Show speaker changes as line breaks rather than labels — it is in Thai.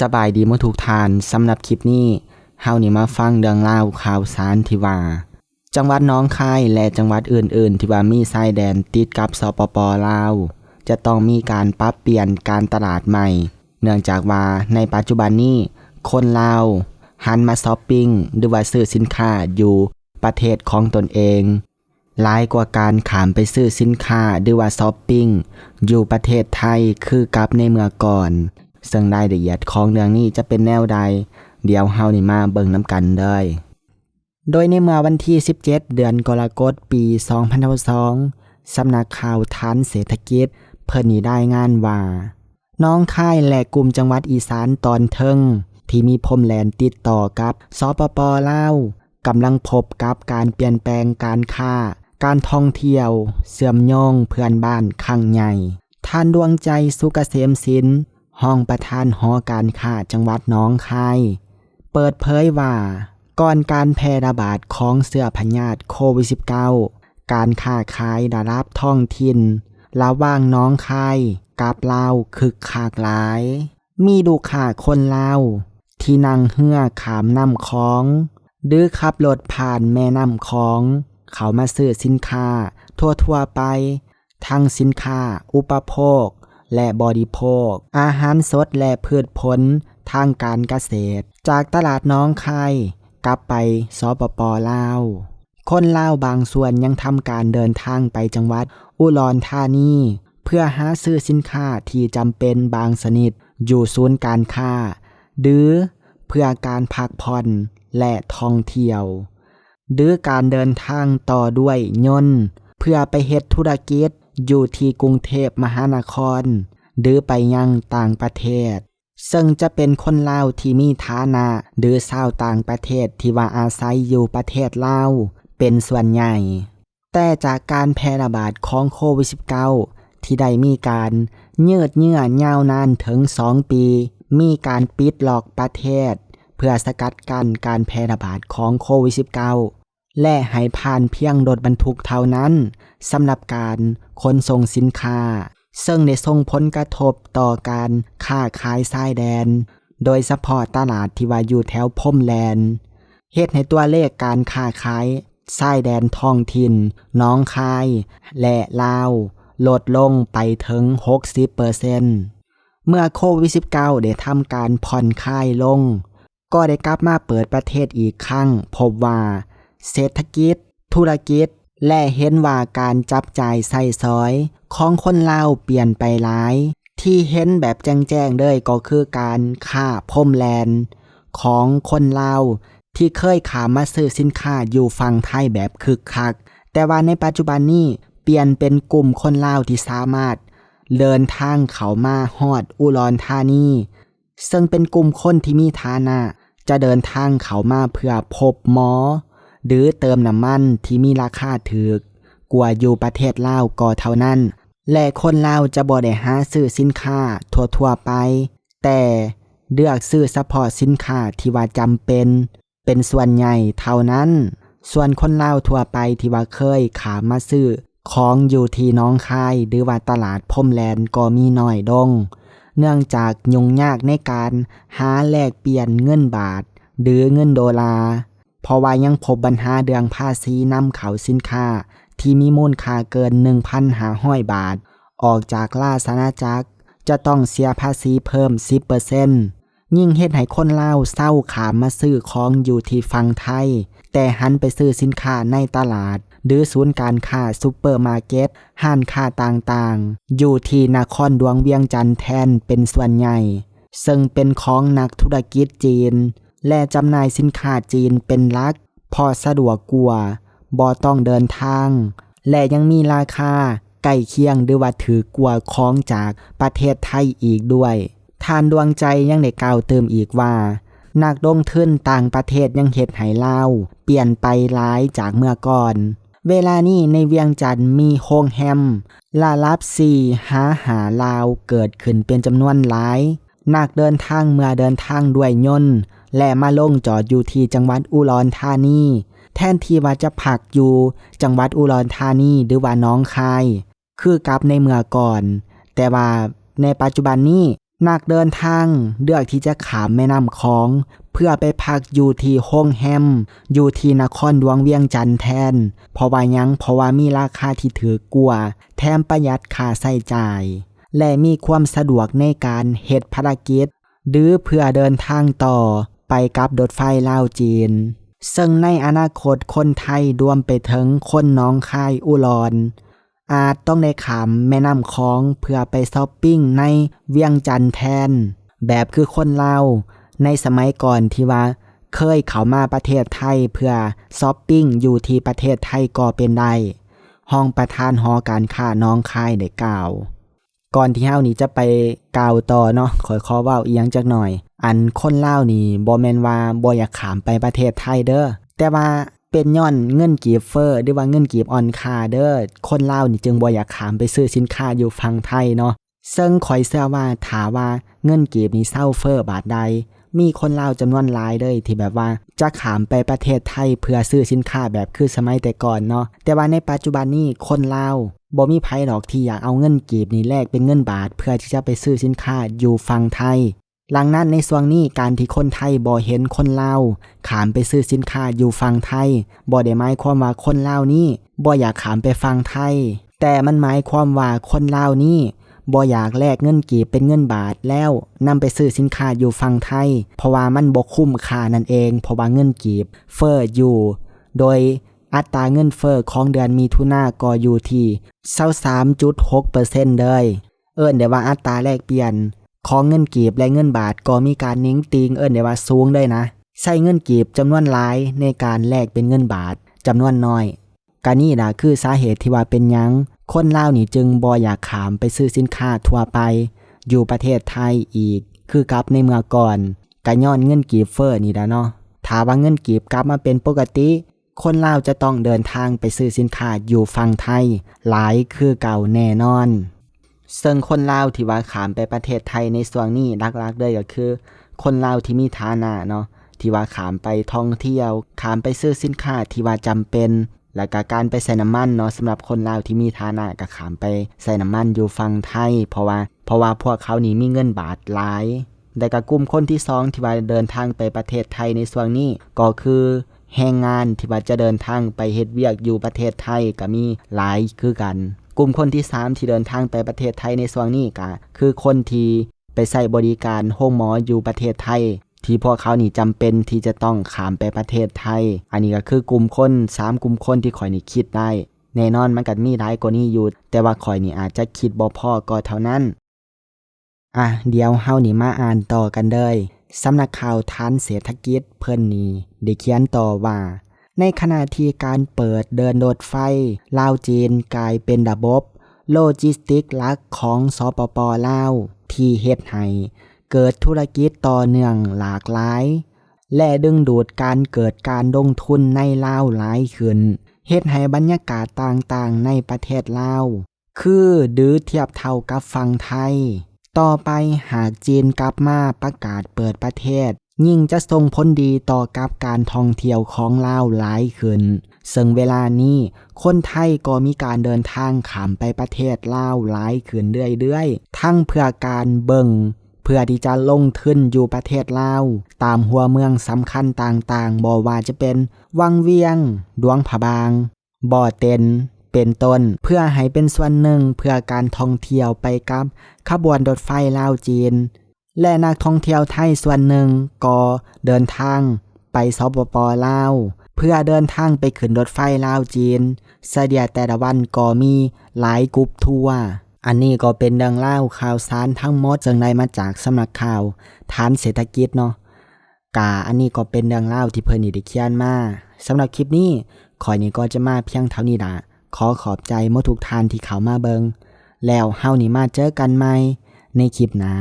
สบายดีหมดทุกทานสำหรับคลิปนี้เฮานี่มาฟังเรื่องราข่าวสารที่ว่า จังหวัดน้องคายและจังหวัดอื่น ๆ ที่ว่ามีชายแดนติดกับสปปลาว จะต้องมีการปรับเปลี่ยนการตลาดใหม่ เนื่องจากว่าในปัจจุบันนี้ คนลาวหันมาช้อปปิ้งหรือว่าซื้อสินค้าอยู่ประเทศของตนเองหลายกว่าการขามไปซื้อสินค้าหรือว่าช้อปปิ้งอยู่ประเทศไทยคือกับในเมื่อก่อน ซึ่งรายละเอียดของเรื่องนี้จะเป็นแนวใด เดี๋ยวเฮานี่มาเบิ่งน้ำกันเด้อโดยในเมื่อวันที่ 17 เดือนกรกฎาคมปี2022สำนักข่าวฐานเศรษฐกิจ เพิ่นนี่ได้งานว่าน้องค่ายและกลุ่มจังหวัดอีสานตอนเทิง ที่มีพรมแลนติดต่อกับสปปลาวกำลังพบกับการเปลี่ยนแปลงการค้า การท่องเที่ยว เสื่อมโยงเพื่อนบ้านครั้งใหญ่ ท่านดวงใจสุกเกษมศิลป์ ห้องประธานหอการค้าจังหวัดน้องคาย เปิดเผยว่า ก่อนการแพร่ระบาดของเสื้อพยาธิโควิด -19 การค้าขายระดับท้องถิ่นระว่างน้องคายกับลาวคึกคักหลาย มีลูกค้าคนลาวที่นั่งเหือขามน้ำคองหรือขับรถผ่านแม่น้ำคอง เขามาซื้อสินค้าทั่วๆไป ทั้งสินค้าอุปโภค และบริโภค อาหารสดและพืชผลทางการเกษตร จากตลาดน้องคายกลับไปสปปลาว คนลาวบางส่วนยังทำการเดินทางไปจังหวัด อุดรธานีเพื่อหาซื้อสินค้าที่จำเป็นบางชนิดอยู่ศูนย์การค้า หรือเพื่อการพักผ่อนและท่องเที่ยว หรือการเดินทางต่อด้วยยนต์ เพื่อไปเฮ็ดธุรกิจ อยู่ที่กรุงเทพมหานคร หรือไปยังต่างประเทศ ซึ่งจะเป็นคนลาวที่มีฐานะหรือชาวต่างประเทศที่ว่าอาศัยอยู่ประเทศลาวเป็นส่วนใหญ่ แต่จากการแพร่ระบาดของโควิด -19 ที่ได้มีการเยืดเยื้อยาวนานถึง2ปี มีการปิดล็อกประเทศ เพื่อสกัดกั้นการแพร่ระบาดของโควิด -19 และให้ผ่านเพียงรถบรรทุกเท่านั้นสำหรับการขนส่งสินค้า ซึ่งได้ส่งผลกระทบต่อการค้าขายชายแดน โดยเฉพาะตลาดที่ว่าอยู่แถวพมแลนเฮ็ดให้ตัวเลขการค้าขายชายแดนท้องถิ่นน้องคาย และลาวลดลงไปถึง 60%เมื่อโควิด -19 ได้ทำการผ่อนคลายลง ก็ได้กลับมาเปิดประเทศอีกครั้ง พบว่า เศรษฐกิจ ธุรกิจ และเห็นว่าการจับจ่ายใส่ซอย ของคนลาวเปลี่ยนไปหลาย ที่เห็นแบบแจ้งๆเลยก็คือการค่าพรมแลนของคนลาวที่เคยขามาซื้อสินค้าอยู่ฝั่งไทยแบบคึกคัก แต่ว่าในปัจจุบันนี้เปลี่ยนเป็นกลุ่มคนลาวที่สามารถ เดินทางเขามาฮอดอุรธานีซึ่งเป็นกลุ่มคนที่มีฐานะ จะเดินทางเขามาเพื่อพบหมอ หรือเติมน้ำมันที่มีราคาถูกกว่าอยู่ประเทศลาวก็เท่านั้น และคนลาวจะบ่ได้หาซื้อสินค้าทั่วๆไป แต่เลือกซื้อเฉพาะสินค้าที่ว่าจำเป็น เป็นส่วนใหญ่เท่านั้น ส่วนคนลาวทั่วไปที่ว่าเคยขามาซื้อของอยู่ที่น้องคายหรือว่าตลาดพรมแลนก็มีน้อยลงเนื่องจากยุ่งยากในการหาแลกเปลี่ยนเงินบาท หรือเงินโดลาร์ เพราะว่ายังพบปัญหาเรื่องภาษีนำเข้าสินค้า ที่มีมูลค่าเกิน 1,500 บาท ออกจากราชอาจักร จะต้องเสียภาษีเพิ่ม 10%ยิ่งเฮ็ดให้คนลาเศร้าขามมาซื้อของอยู่ที่ฝั่งไทย แต่หันไปซื้อสินค้าในตลาด หรือศูนย์การค้าซุปเปอร์มาร์เก็ตห้านค้าต่างๆ อยู่ที่นครดวงเวียงจันทน์แทนเป็นส่วนใหญ่ ซึ่งเป็นของนักธุรกิจจีน และจำหน่ายสินค้าจีนเป็นลัก พอสะดวกกว่าบ่ต้องเดินทาง และยังมีราคาใกล้เคียงหรือว่าถือกว่าของจากประเทศไทยอีกด้วย ทานดวงใจยังได้กล่าวเติมอีกว่านักลงทุนต่างประเทศยังเฮ็ดให้ลาเปลี่ยนไปหลายจากเมื่อก่อน เวลานี้ในเวียงจันทน์มีโรงแฮมลาลับสี่หาหาลาวเกิดขึ้นเป็นจำนวนหลาย นักเดินทางเมื่อเดินทางด้วยยนต์ และมาลงจอดอยู่ที่จังหวัดอุดรธานีแทนที่ว่าจะพักอยู่จังหวัดอุดรธานีหรือว่าน้องคาย คือกับในเมื่อก่อน แต่ว่าในปัจจุบันนี้นักเดินทางเลือกที่จะขามแม่น้ำคอง เพื่อไปพักอยู่ที่โฮงแฮม อยู่ที่นครหลวงเวียงจันทน์แทน เพราะว่ายังเพราะว่ามีราคาที่ถือกว่าแถมประหยัดค่าใช้จ่าย และมีความสะดวกในการเฮ็ดภารกิจ หรือเพื่อเดินทางต่อ ไปกับรถไฟลาวจีน ซึ่งในอนาคตคนไทยรวมไปถึงคนน้องคายอุรอน อาจต้องได้ขามแม่น้ำคองเพื่อไปช้อปปิ้งในเวียงจันทน์แทน แบบคือคนลาวในสมัยก่อนที่ว่าเคยเข้ามาประเทศไทยเพื่อช้อปปิ้งอยู่ที่ประเทศไทยก็เป็นได้ ห้องประธานหอการค้าน้องคายได้กล่าว ก่อนที่เฮานี่จะไปกล่าวต่อเนาะขอขอว้าอียงจักหน่อย อันคนเลานี่บ่แมนว่าบ่อยากขามไปประเทศไทยเด้อแต่ว่าเป็นย้อนเงินกีบเฟอ้อหรือว่าเงินกีบออนคาเด้อคนเลานี่จึงบ่อยากขามไปซื้อสินค้าอยู่ฝั่งไทยเนาะซึ่งข่อยเชื่อว่าถาว่าเงินกีบนี่เซาเฟอ้อบาทใด มีคนเลาจำนวนหลายเลยที่แบบว่าจะขามไปประเทศไทยเพื่อซื้อสินค้าแบบคือสมัยแต่ก่อนเนาะแต่ว่าในปัจจุบันนี้คนเลาบ่มีไผดอกที่อยากเอาเงินกีบนี่แลกเป็นเงินบาท เพื่อที่จะไปซื้อสินค้าอยู่ฝั่งไทย หลังนั้นในส่วงนี้การที่คนไทยบ่เห็นคนลาวขามไปซื้อสินค้าอยู่ฝั่งไทยบ่ได้หมายความว่าคนลาวนี้บ่อยากขามไปฝั่งไทย แต่มันหมายความว่าคนลาวนี้บ่อยากแลกเงินกีบเป็นเงินบาทแล้วนำไปซื้อสินค้าอยู่ฝั่งไทย เพราะว่ามันบ่คุ้มค่านั่นเองเพราะว่าเงินกีบเฟอ้ออยู่ โดยอัตราเงินเฟอ้อของเดือนมีถุนาก็อยู่ที่23.6%เลยเอิ้นได้ว่าอัตราแลกเปลี่ยน ของเงินกีบและเงินบาทก็มีการนิ่งติงเอิ้นได้ว่าสูงเลยนะ ใช้เงินกีบจำนวนหลายในการแลกเป็นเงินบาทจำนวนน้อยกานี่นะคือสาเหตุที่ว่าเป็นยัง คนลาวนี่จึงบ่อยากขามไปซื้อสินค้าทั่วไป อยู่ประเทศไทยอีก คือกลับในเมื่อก่อนกะย้อนเงินกีบเฟอ้อนี่ละเนาะถ้าว่าเงินกีบกลับมาเป็นปกติ คนลาวจะต้องเดินทางไปซื้อสินค้าอยู่ฝั่งไทย หลายคือเก่าแน่นอน ซึ่งคนลาวที่ว่าขามไปประเทศไทยในส่วงนี้ลักๆเลยก็คือ คนลาวที่มีฐานะเนาะที่ว่าขามไปท่องเที่ยว ขามไปซื้อสินค้าที่ว่าจำเป็น แล้วก็การไปใส่น้ำมันเนาะสำหรับคนลาวที่มีฐานะก็ขามไปใส่น้ำมันอยู่ฝั่งไทย เพราะว่าเพราะว่าพวกเขานี่มีเงินบาทหลายแต่ก็กลุ่มคนที่สองที่ว่าเดินทางไปประเทศไทยในส่วนนี้ก็คือแรงงานที่ว่าจะเดินทางไปเฮ็ดเวียกอยู่ประเทศไทยก็มีหลายคือกัน กลุ่มคนที่ 3 ที่เดินทางไปประเทศไทยในส่วนนี้ก็คือคนที่ไปใส่บริการโรงหมออยู่ประเทศไทย ที่พวกเขานี่จำเป็นที่จะต้องขามไปประเทศไทย อันนี้ก็คือกลุ่มคน 3 กลุ่มคนที่ข่อยนี่คิดได้ แน่นอนมันก็มีหลายกว่านี้อยู่ แต่ว่าข่อยนี่อาจจะคิดบ่พอก็เท่านั้น อะเดี๋ยวเฮานี่มาอ่านต่อกันเลยสำนักข่าวทานเศรษฐกิจเพิ่นนี่ได้เขียนต่อว่า ในขณะที่การเปิดเดินรถไฟ ลาวจีนกลายเป็นระบบ โลจิสติกหลักของสปปลาว ที่เฮ็ดให้เกิดธุรกิจต่อเนื่องหลากหลาย และดึงดูดการเกิดการลงทุนในลาวหลายขึ้นเฮ็ดให้บรรยากาศต่างๆ ในประเทศลาว คือดื้อเทียบเท่ากับฝั่งไทย ต่อไปหากจีนกลับมาประกาศเปิดประเทศ ยิ่งจะส่งผลดีต่อกับการท่องเที่ยวของลาวหลายขึ้น ซึ่งเวลานี้คนไทยก็มีการเดินทางขามไปประเทศลาวหลายขึ้นเรื่อยๆ ทั้งเพื่อการเบิ่งเพื่อที่จะลงทุนอยู่ประเทศลาวตามหัวเมืองสำคัญต่างๆบ่ว่าจะเป็น วังเวียง ดวงผาบาง บ่อเต็นเป็นต้นเพื่อให้เป็นส่วนหนึ่งเพื่อการท่องเที่ยวไปกับขบวนรถไฟลาวจีน และนักท่องเที่ยวไทยส่วนหนึ่งก็เดินทางไปสปปลาวเพื่อเดินทางไปขึ้นรถไฟลาวจีน เสเดียแต่ละวันก็มีหลายกรุ๊ปทัวร์อันนี้ก็เป็นเรื่องเล่าข่าวสารทั้งหมดจึงได้มาจากสำนักข่าวฐานเศรษฐกิจเนาะกาอันนี้ก็เป็นเรื่องเล่าที่เพิ่นนี่ได้เขียนมาสำหรับคลิปนี้ขอยนี่ก็จะมาเพียงเท่านี้ละขอขอบใจมดทุกทานที่เข้ามาเบิง แล้วเฮานี่มาเจอกันใหม่ในคลิปหน้า